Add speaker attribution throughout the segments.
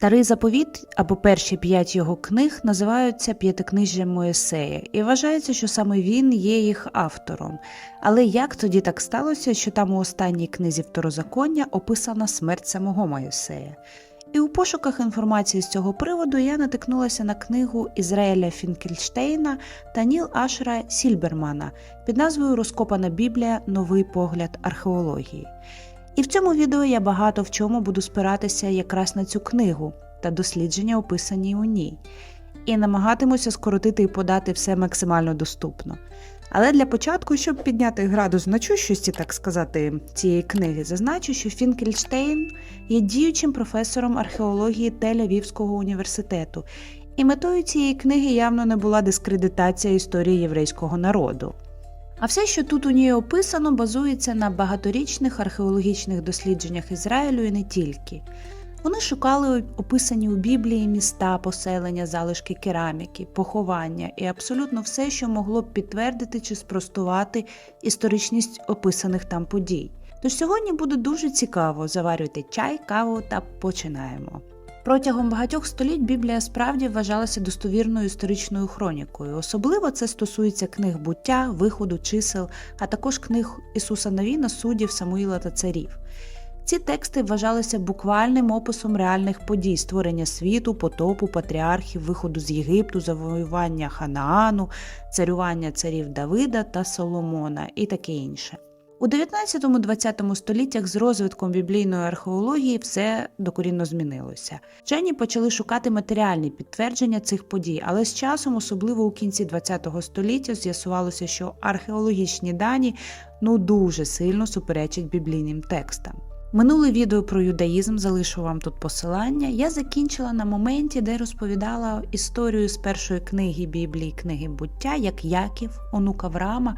Speaker 1: Старий заповіт або перші п'ять його книг називаються п'ятикнижжям Моїсея, і вважається, що саме він є їх автором. Але як тоді так сталося, що там у останній книзі Второзаконня описана смерть самого Моїсея? І у пошуках інформації з цього приводу я натикнулася на книгу Ізраїля Фінкельштейна та Ніл Ашера Сільбермана під назвою Розкопана Біблія Новий погляд археології. І в цьому відео я багато в чому буду спиратися якраз на цю книгу та дослідження, описані у ній, і намагатимуся скоротити і подати все максимально доступно. Але для початку, щоб підняти градус значущості, так сказати, цієї книги, зазначу, що Фінкельштейн є діючим професором археології Тель-Авівського університету, і метою цієї книги явно не була дискредитація історії єврейського народу. А все, що тут у ній описано, базується на багаторічних археологічних дослідженнях Ізраїлю і не тільки. Вони шукали описані у Біблії міста, поселення, залишки кераміки, поховання і абсолютно все, що могло б підтвердити чи спростувати історичність описаних там подій. Тож сьогодні буде дуже цікаво заварюйте чай, каву та починаємо. Протягом багатьох століть Біблія справді вважалася достовірною історичною хронікою. Особливо це стосується книг буття, виходу, чисел, а також книг Ісуса Новіна, суддів, Самуїла та царів. Ці тексти вважалися буквальним описом реальних подій створення світу, потопу, патріархів, виходу з Єгипту, завоювання Ханаану, царювання царів Давида та Соломона і таке інше. У 19-20 століттях з розвитком біблійної археології все докорінно змінилося. Вчені почали шукати матеріальні підтвердження цих подій, але з часом, особливо у кінці 20-го століття, з'ясувалося, що археологічні дані ну дуже сильно суперечать біблійним текстам. Минуле відео про юдаїзм залишу вам тут посилання. Я закінчила на моменті, де розповідала історію з першої книги Біблії, книги буття, як Яків, онук Авраама,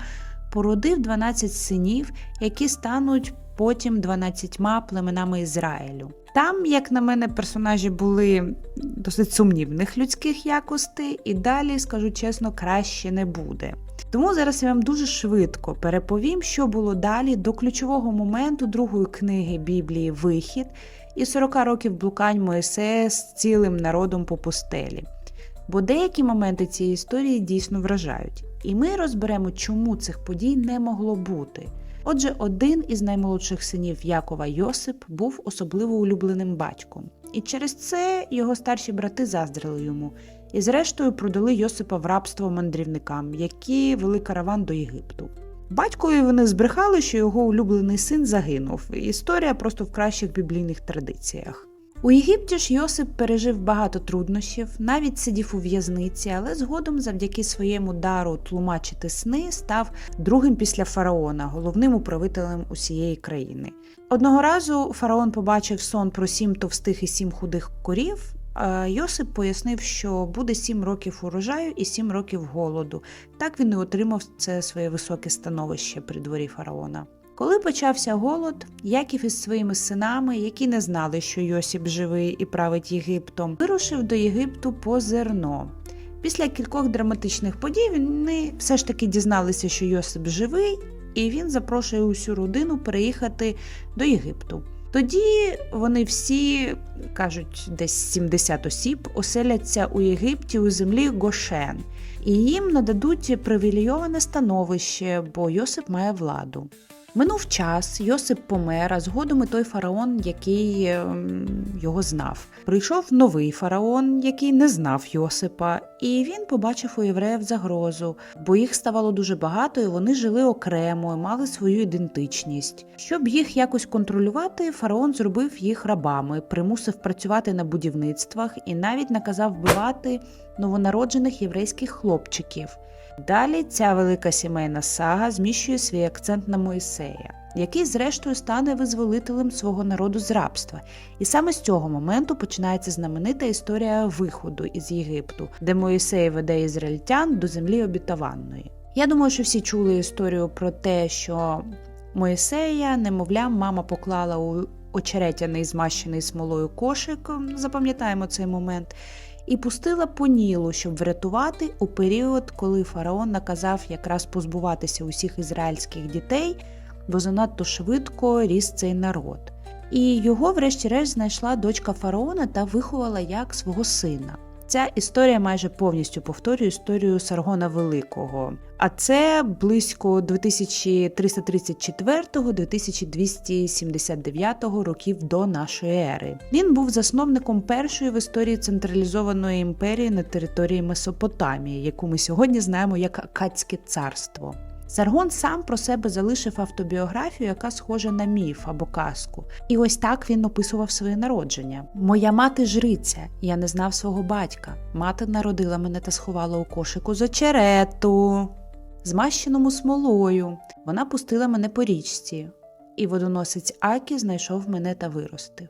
Speaker 1: породив 12 синів, які стануть потім 12 племенами Ізраїлю. Там, як на мене, персонажі були досить сумнівних людських якостей, і далі, скажу чесно, краще не буде. Тому зараз я вам дуже швидко переповім, що було далі до ключового моменту другої книги Біблії Вихід і 40 років блукань Моїсея з цілим народом по пустелі. Бо деякі моменти цієї історії дійсно вражають. І ми розберемо, чому цих подій не могло бути. Отже, один із наймолодших синів Якова Йосип був особливо улюбленим батьком, і через це його старші брати заздрили йому, і зрештою продали Йосипа в рабство мандрівникам, які вели караван до Єгипту. Батькові вони збрехали, що його улюблений син загинув. Історія просто в кращих біблійних традиціях. У Єгипті ж Йосип пережив багато труднощів, навіть сидів у в'язниці, але згодом, завдяки своєму дару тлумачити сни, став другим після фараона, головним управителем усієї країни. Одного разу фараон побачив сон про сім товстих і сім худих корів. Йосип пояснив, що буде сім років урожаю і сім років голоду. Так він і отримав це своє високе становище при дворі фараона. Коли почався голод, Яків із своїми синами, які не знали, що Йосип живий і править Єгиптом, вирушив до Єгипту по зерно. Після кількох драматичних подій вони все ж таки дізналися, що Йосип живий, і він запрошує усю родину переїхати до Єгипту. Тоді вони всі кажуть, десь 70 осіб оселяться у Єгипті у землі Гошен, і їм нададуть привілейоване становище, бо Йосип має владу. Минув час, Йосип помер, а згодом і той фараон, який ем, його знав. Прийшов новий фараон, який не знав Йосипа, і він побачив у євреїв загрозу, бо їх ставало дуже багато, і вони жили окремо, і мали свою ідентичність. Щоб їх якось контролювати, фараон зробив їх рабами, примусив працювати на будівництвах і навіть наказав вбивати новонароджених єврейських хлопчиків. Далі ця велика сімейна сага зміщує свій акцент на Моїсея, який, зрештою, стане визволителем свого народу з рабства. І саме з цього моменту починається знаменита історія виходу із Єгипту, де Моїсей веде ізраїльтян до землі обітованої. Я думаю, що всі чули історію про те, що Моїсея, немовля, мама поклала у очеретяний змащений смолою кошик. Запам'ятаємо цей момент і пустила по Нілу, щоб врятувати у період, коли фараон наказав якраз позбуватися усіх ізраїльських дітей, бо занадто швидко ріс цей народ. І його, врешті-решт, знайшла дочка фараона та виховала як свого сина. Ця історія майже повністю повторює історію Саргона Великого. А це близько 2334-2279 років до нашої ери. Він був засновником першої в історії централізованої імперії на території Месопотамії, яку ми сьогодні знаємо як Акадське царство. Саргон сам про себе залишив автобіографію, яка схожа на міф або казку. І ось так він описував своє народження. Моя мати жриця, я не знав свого батька. Мати народила мене та сховала у кошику з очерету, змащеному смолою. Вона пустила мене по річці, і водоносець Акі знайшов мене та виростив.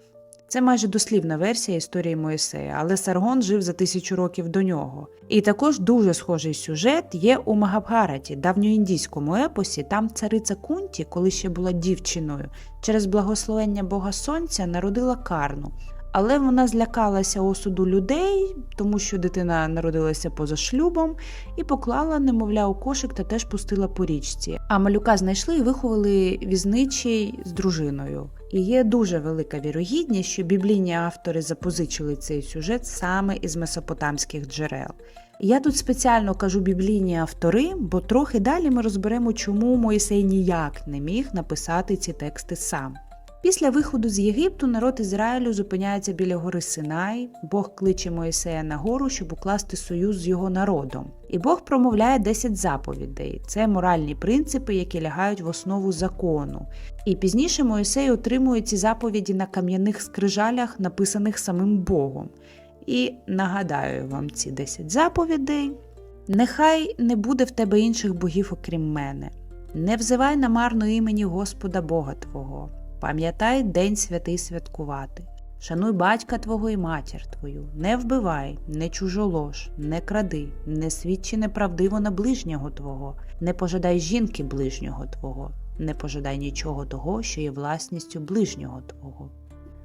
Speaker 1: Це майже дослівна версія історії Моїсея, але Саргон жив за тисячу років до нього. І також дуже схожий сюжет є у Магабгараті, давньоіндійському епосі. Там цариця Кунті, коли ще була дівчиною, через благословення Бога Сонця народила карну. Але вона злякалася осуду людей, тому що дитина народилася поза шлюбом, і поклала немовля у кошик та теж пустила по річці. А малюка знайшли і виховали візничий з дружиною. І є дуже велика вірогідність, що біблійні автори запозичили цей сюжет саме із месопотамських джерел. Я тут спеціально кажу біблійні автори, бо трохи далі ми розберемо, чому Моїсей ніяк не міг написати ці тексти сам. Після виходу з Єгипту народ Ізраїлю зупиняється біля гори Синай. Бог кличе Моїсея на гору, щоб укласти союз з його народом. І Бог промовляє 10 заповідей. Це моральні принципи, які лягають в основу закону. І пізніше Моїсей отримує ці заповіді на кам'яних скрижалях, написаних самим Богом. І нагадаю вам ці 10 заповідей. Нехай не буде в тебе інших богів, окрім мене. Не взивай намарно імені Господа Бога Твого. Пам'ятай день святий святкувати. Шануй батька твого і матір твою, не вбивай, не чужолож, не кради, не свідчи неправдиво на ближнього твого, не пожадай жінки ближнього твого, не пожадай нічого того, що є власністю ближнього твого.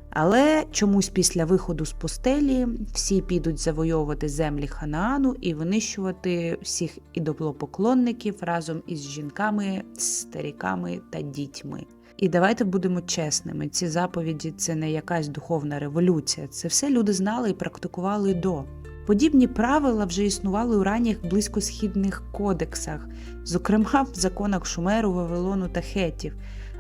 Speaker 1: Але чомусь після виходу з пустелі всі підуть завойовувати землі Ханаану і винищувати всіх ідолопоклонників разом із жінками, старіками та дітьми. І давайте будемо чесними: ці заповіді це не якась духовна революція, це все люди знали і практикували до. Подібні правила вже існували у ранніх близькосхідних кодексах, зокрема в законах Шумеру, Вавилону та Хетів.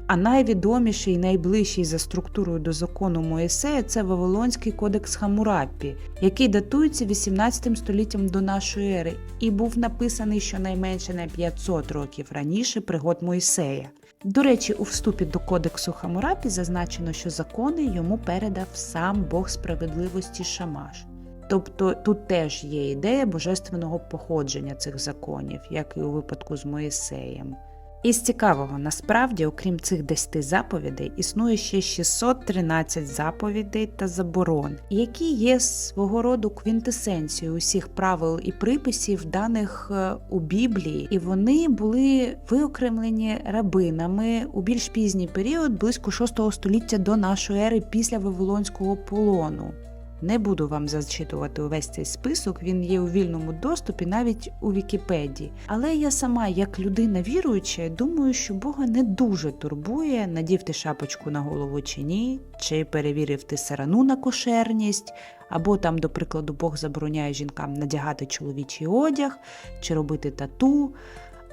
Speaker 1: А найвідоміший і найближчий за структурою до закону Моїсея це Вавилонський кодекс Хамурапі, який датується 18 століттям до нашої ери і був написаний щонайменше на 500 років раніше пригод Моїсея. До речі, у вступі до кодексу Хамурапі зазначено, що закони йому передав сам Бог справедливості Шамаш. Тобто тут теж є ідея божественного походження цих законів, як і у випадку з Моїсеєм. Із цікавого, насправді, окрім цих 10 заповідей, існує ще 613 заповідей та заборон, які є свого роду квінтесенцією усіх правил і приписів, даних е, у Біблії, і вони були виокремлені рабинами у більш пізній період, близько 6 століття до нашої ери після Вавилонського полону. Не буду вам зачитувати увесь цей список, він є у вільному доступі навіть у Вікіпедії. Але я сама, як людина віруюча, думаю, що Бога не дуже турбує, надів ти шапочку на голову чи ні, чи перевірив ти сарану на кошерність, або там, до прикладу, Бог забороняє жінкам надягати чоловічий одяг, чи робити тату,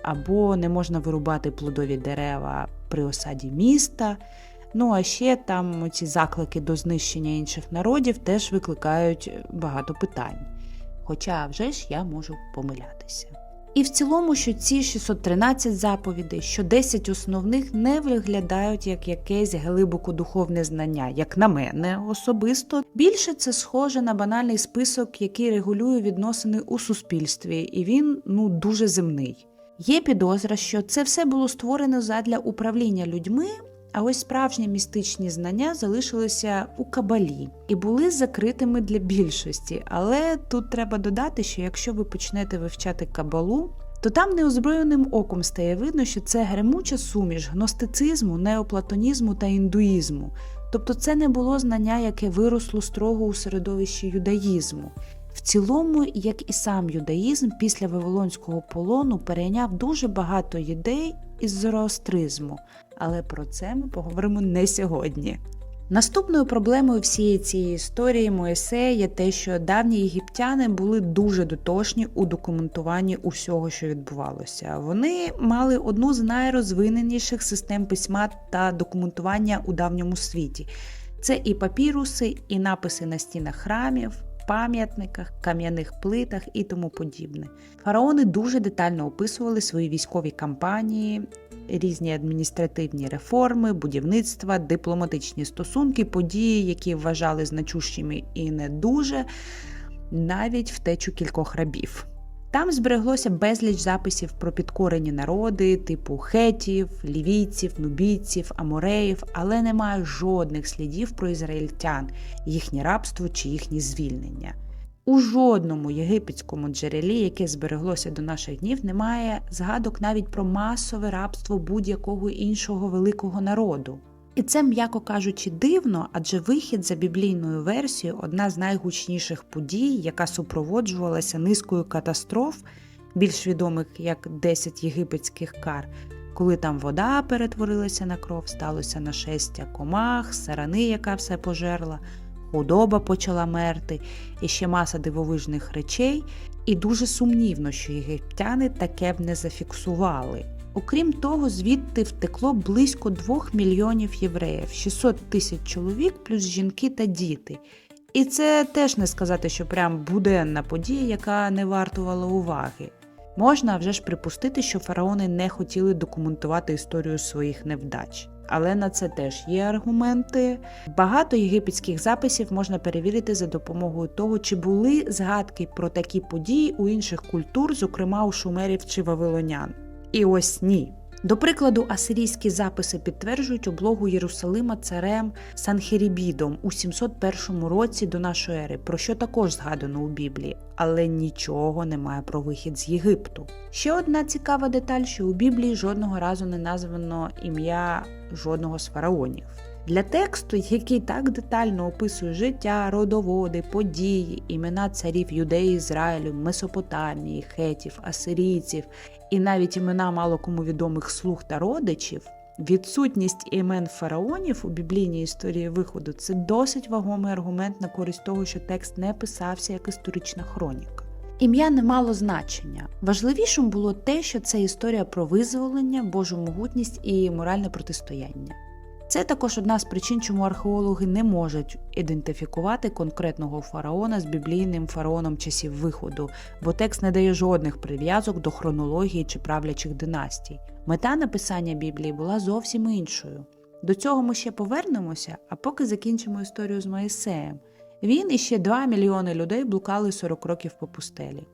Speaker 1: або не можна вирубати плодові дерева при осаді міста. Ну а ще там ці заклики до знищення інших народів теж викликають багато питань. Хоча вже ж я можу помилятися. І в цілому, що ці 613 заповідей, що 10 основних не виглядають як якесь глибоко духовне знання, як на мене особисто. Більше це схоже на банальний список, який регулює відносини у суспільстві, і він ну дуже земний. Є підозра, що це все було створено задля управління людьми. А ось справжні містичні знання залишилися у кабалі і були закритими для більшості. Але тут треба додати, що якщо ви почнете вивчати кабалу, то там неозброєним оком стає видно, що це гремуча суміш гностицизму, неоплатонізму та індуїзму. Тобто це не було знання, яке виросло строго у середовищі юдаїзму. Цілому, як і сам юдаїзм, після Вавилонського полону перейняв дуже багато ідей із зороастризму, але про це ми поговоримо не сьогодні. Наступною проблемою всієї цієї історії Моїсея є те, що давні єгиптяни були дуже дотошні у документуванні усього, що відбувалося. Вони мали одну з найрозвиненіших систем письма та документування у давньому світі. Це і папіруси, і написи на стінах храмів, пам'ятниках, кам'яних плитах і тому подібне. Фараони дуже детально описували свої військові кампанії, різні адміністративні реформи, будівництва, дипломатичні стосунки, події, які вважали значущими і не дуже, навіть втечу кількох рабів. Там збереглося безліч записів про підкорені народи, типу хетів, лівійців, нубійців, амореїв, але немає жодних слідів про ізраїльтян, їхнє рабство чи їхнє звільнення. У жодному єгипетському джерелі, яке збереглося до наших днів, немає згадок навіть про масове рабство будь-якого іншого великого народу. І це, м'яко кажучи, дивно, адже вихід за біблійною версією одна з найгучніших подій, яка супроводжувалася низкою катастроф, більш відомих як 10 єгипетських кар, коли там вода перетворилася на кров, сталося нашестя комах, сарани, яка все пожерла, худоба почала мерти, і ще маса дивовижних речей, і дуже сумнівно, що єгиптяни таке б не зафіксували. Окрім того, звідти втекло близько 2 мільйонів євреїв, 600 тисяч чоловік, плюс жінки та діти. І це теж не сказати, що прям буденна подія, яка не вартувала уваги. Можна вже ж припустити, що фараони не хотіли документувати історію своїх невдач. Але на це теж є аргументи. Багато єгипетських записів можна перевірити за допомогою того, чи були згадки про такі події у інших культур, зокрема у шумерів чи вавилонян. І ось ні. До прикладу, асирійські записи підтверджують облогу Єрусалима царем Санхерібідом у 701 році до нашої ери, про що також згадано у Біблії, але нічого немає про вихід з Єгипту. Ще одна цікава деталь, що у Біблії жодного разу не названо ім'я жодного з фараонів. Для тексту, який так детально описує життя, родоводи, події, імена царів Юдеї, Ізраїлю, Месопотамії, хетів, асирійців і навіть імена мало кому відомих слуг та родичів, відсутність імен фараонів у біблійній історії виходу це досить вагомий аргумент на користь того, що текст не писався як історична хроніка. Ім'я не мало значення. Важливішим було те, що це історія про визволення, Божу могутність і моральне протистояння. Це також одна з причин, чому археологи не можуть ідентифікувати конкретного фараона з біблійним фараоном часів виходу, бо текст не дає жодних прив'язок до хронології чи правлячих династій. Мета написання Біблії була зовсім іншою. До цього ми ще повернемося, а поки закінчимо історію з Моїсеєм. Він і ще 2 мільйони людей блукали 40 років по пустелі.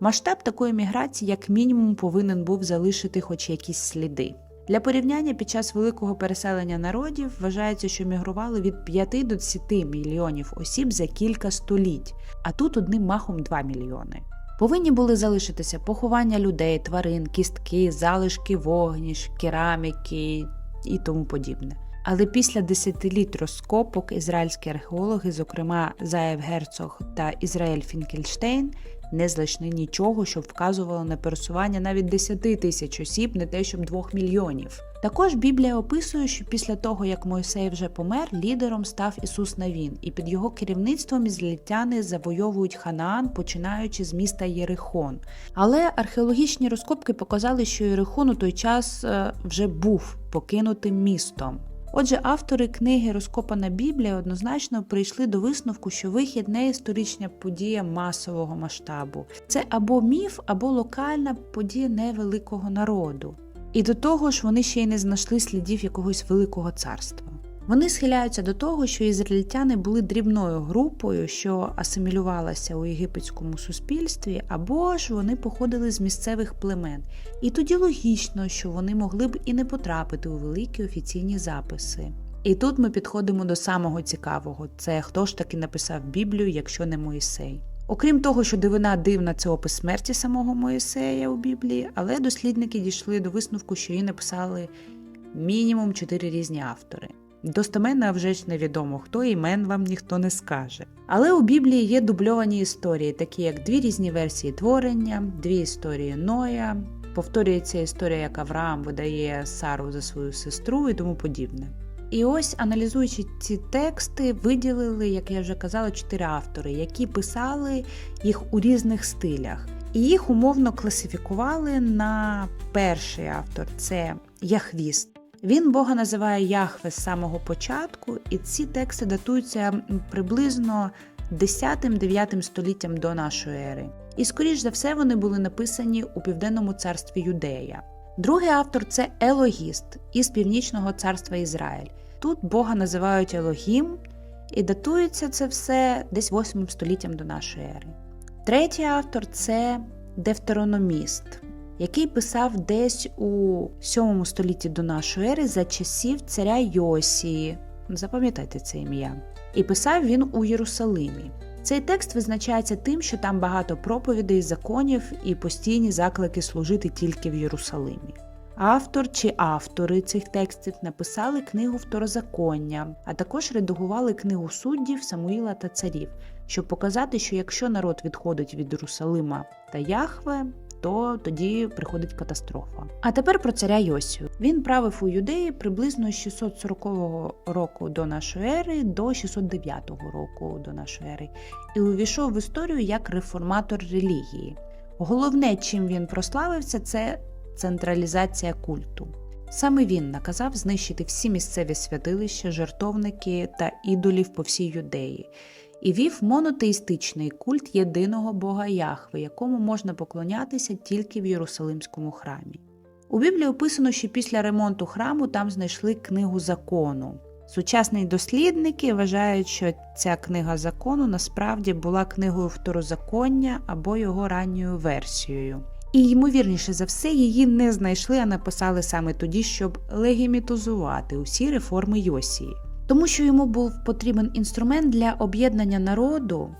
Speaker 1: Масштаб такої міграції, як мінімум, повинен був залишити хоч якісь сліди. Для порівняння під час великого переселення народів вважається, що мігрували від 5 до 10 мільйонів осіб за кілька століть, а тут одним махом 2 мільйони. Повинні були залишитися поховання людей, тварин, кістки, залишки вогніш, кераміки і тому подібне. Але після десятиліть розкопок ізраїльські археологи, зокрема Заєв Герцог та Ізраїль Фінкельштейн, не знайшли нічого, що вказувало на пересування навіть 10 тисяч осіб, не те, щоб 2 мільйонів. Також Біблія описує, що після того, як Мойсей вже помер, лідером став Ісус Навін, і під його керівництвом ізраїльтяни завойовують Ханаан, починаючи з міста Єрихон. Але археологічні розкопки показали, що Єрихон у той час е, вже був покинутим містом. Отже, автори книги Розкопана Біблія однозначно прийшли до висновку, що вихід не історична подія масового масштабу. Це або міф, або локальна подія невеликого народу. І до того ж, вони ще й не знайшли слідів якогось великого царства. Вони схиляються до того, що ізраїльтяни були дрібною групою, що асимілювалася у єгипетському суспільстві, або ж вони походили з місцевих племен. І тоді логічно, що вони могли б і не потрапити у великі офіційні записи. І тут ми підходимо до самого цікавого: це хто ж таки написав Біблію, якщо не Моїсей. Окрім того, що дивина дивна це опис смерті самого Моїсея у Біблії, але дослідники дійшли до висновку, що її написали мінімум чотири різні автори. Достеменно вже ж невідомо хто імен вам ніхто не скаже. Але у Біблії є дубльовані історії, такі як дві різні версії творення, дві історії Ноя, повторюється історія, як Авраам видає Сару за свою сестру і тому подібне. І ось, аналізуючи ці тексти, виділили, як я вже казала, чотири автори, які писали їх у різних стилях. І їх умовно класифікували на перший автор це Яхвіст. Він Бога називає Яхве з самого початку, і ці тексти датуються приблизно 10-9 століттям до нашої ери. І, скоріш за все, вони були написані у південному царстві Юдея. Другий автор це Елогіст із північного царства Ізраїль. Тут Бога називають Елогім, і датується це все десь 8 століттям до нашої ери. Третій автор це Девтерономіст, який писав десь у 7 столітті до нашої ери за часів царя Йосії. Запам'ятайте це ім'я. І писав він у Єрусалимі. Цей текст визначається тим, що там багато проповідей, законів і постійні заклики служити тільки в Єрусалимі. Автор чи автори цих текстів написали книгу Второзаконня, а також редагували книгу суддів Самуїла та царів, щоб показати, що якщо народ відходить від Єрусалима та Яхве, то тоді приходить катастрофа. А тепер про царя Йосію. Він правив у Юдеї приблизно з 640 року до нашої ери до 609 року до нашої ери і увійшов в історію як реформатор релігії. Головне, чим він прославився, це централізація культу. Саме він наказав знищити всі місцеві святилища, жертовники та ідолів по всій юдеї і вів монотеїстичний культ єдиного Бога Яхве, якому можна поклонятися тільки в Єрусалимському храмі. У Біблії описано, що після ремонту храму там знайшли книгу закону. Сучасні дослідники вважають, що ця книга закону насправді була книгою второзаконня або його ранньою версією. І ймовірніше за все, її не знайшли, а написали саме тоді, щоб легімітизувати усі реформи Йосії. Тому що йому був потрібен інструмент для об'єднання народу,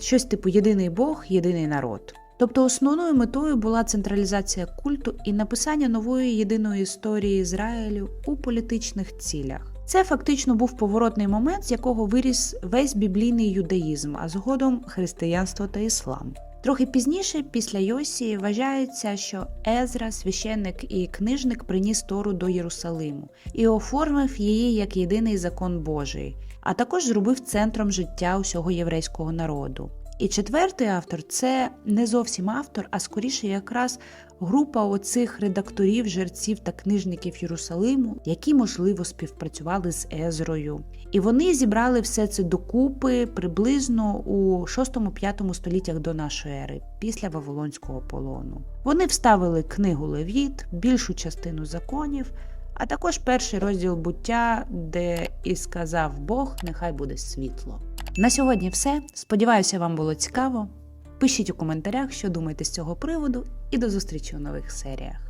Speaker 1: щось типу єдиний Бог, єдиний народ. Тобто основною метою була централізація культу і написання нової єдиної історії Ізраїлю у політичних цілях. Це фактично був поворотний момент, з якого виріс весь біблійний юдаїзм, а згодом християнство та іслам. Трохи пізніше, після Йосії, вважається, що Езра, священник і книжник, приніс Тору до Єрусалиму і оформив її як єдиний закон Божий, а також зробив центром життя усього єврейського народу. І четвертий автор це не зовсім автор, а скоріше якраз група оцих редакторів, жерців та книжників Єрусалиму, які, можливо, співпрацювали з Езрою. І вони зібрали все це докупи приблизно у 6-5 століттях до нашої ери, після Вавилонського полону. Вони вставили книгу Левіт, більшу частину законів, а також перший розділ буття, де і сказав Бог, нехай буде світло. На сьогодні все. Сподіваюся, вам було цікаво. Пишіть у коментарях, що думаєте з цього приводу, і до зустрічі у нових серіях.